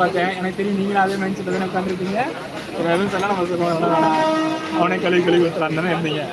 பார்த்தேன். எனக்கு தெரியும் நீங்களும் அதே மைண்ட் செட்டில் தானே உட்காந்துருக்கீங்க ஒரு எதுவும் சொல்ல நம்ம சொல்லுவோம் வேணாம். அவனே கழுவி கழுவி ஊற்றுறான் தானே இருந்தீங்க.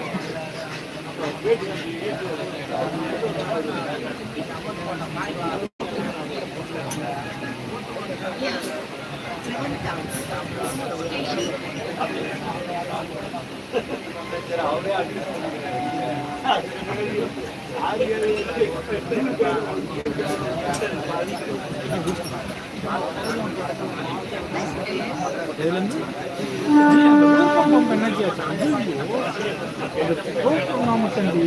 இதுலேருந்து நாம தம்பி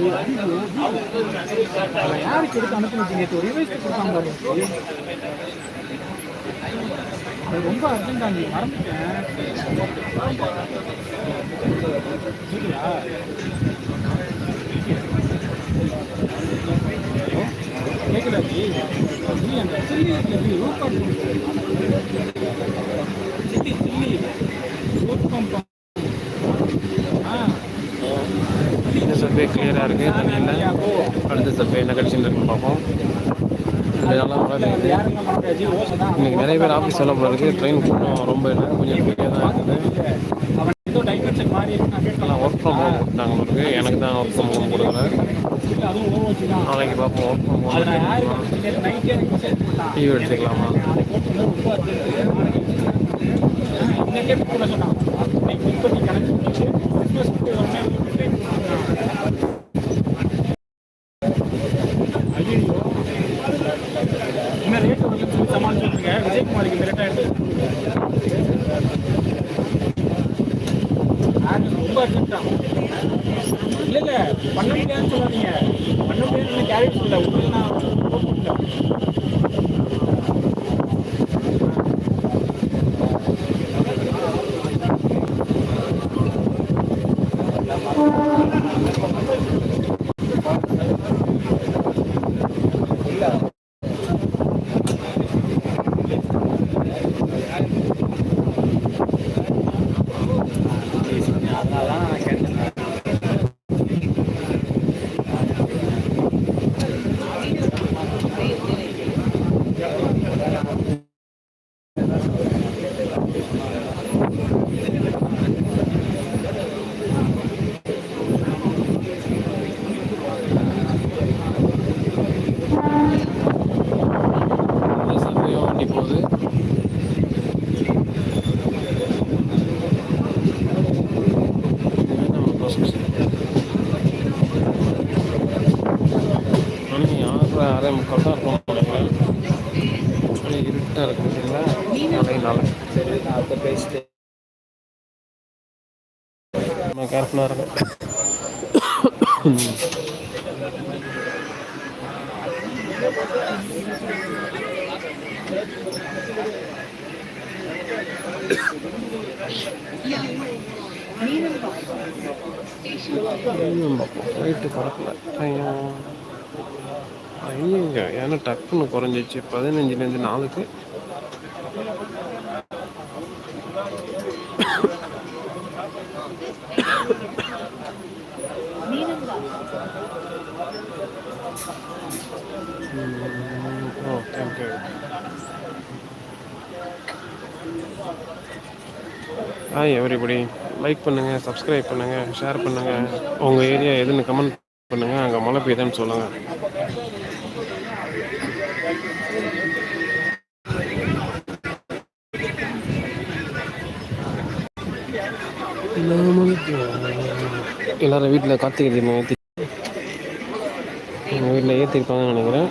யாருக்கு எடுத்து அனுப்பினீங்க ஒரு ரிவைஸ் கொடுத்தாங்க அது ரொம்ப அர்ஜென்ட் மறந்துட்டேன் சரியா இந்த சர்வே கிளியராக இருக்குது தண்ணியில் அடுத்த சர்வே என்ன கண்டிஷன் இருக்குன்னு பார்ப்போம். ரெண்டு மழை இன்னைக்கு நிறைய பேர் ஆஃபீஸ் எல்லாம் போல இருக்குது ட்ரெயின் கூட்டம் ரொம்ப இல்லை. கொஞ்சம் ஃப்ரீயாக தான் இருக்குது. ஆனால் ஒர்க் ஃப்ரம் ஹோம் கொடுத்தாங்க. உங்களுக்கு எனக்கு தான் ஒர்க் ஃப்ரம் ஹோம் கொடுக்கல. நாளைக்கு பார்ப்போம் ஒர்க் ஃப்ரம் ஹோம் லீவ் எடுத்துக்கலாமா என்ன ரேட் வந்து சொல்லி சமாளிச்சுருங்க விஜயகுமாருக்கு இந்த ரேட்டாக எடுத்து ரொம்ப அர்ஜென்ட்டான் இல்லை இல்லை பண்ண முடியாதுன்னு சொல்லாதீங்க. பண்ண முடியாதுன்னு கேரக்டர் இல்லை உங்களுக்கு நான் போட்டுட்டேன் அரை முக்கால் தான் இருக்கும் நினைக்கிறேன் இருட்டாக இருக்கு பார்த்தீங்களா மழையினால சரி அப்போ பேசிட்டு நம்ம கேர்ஃபுல்லாக இருக்கும் போயிட்டு பரப்பல ஐயோ. ஐயங்க ஏன்னா டக்குன்னு குறைஞ்சிச்சு. பதினஞ்சுலேருந்து நாலுக்கு. Okay okay hi everybody like பண்ணுங்கள் சப்ஸ்கிரைப் பண்ணுங்கள் ஷேர் பண்ணுங்கள் உங்கள் ஏரியா எதுன்னு கமெண்ட் பண்ணுங்கள் அங்கே மழை பெய்யுதுன்னு சொல்லுங்கள் எல்லாரும் வீட்டில் கார்த்திகை தீபம் ஏற்றி எங்கள் வீட்டில் ஏற்றிருப்பாங்கன்னு நினைக்கிறேன்.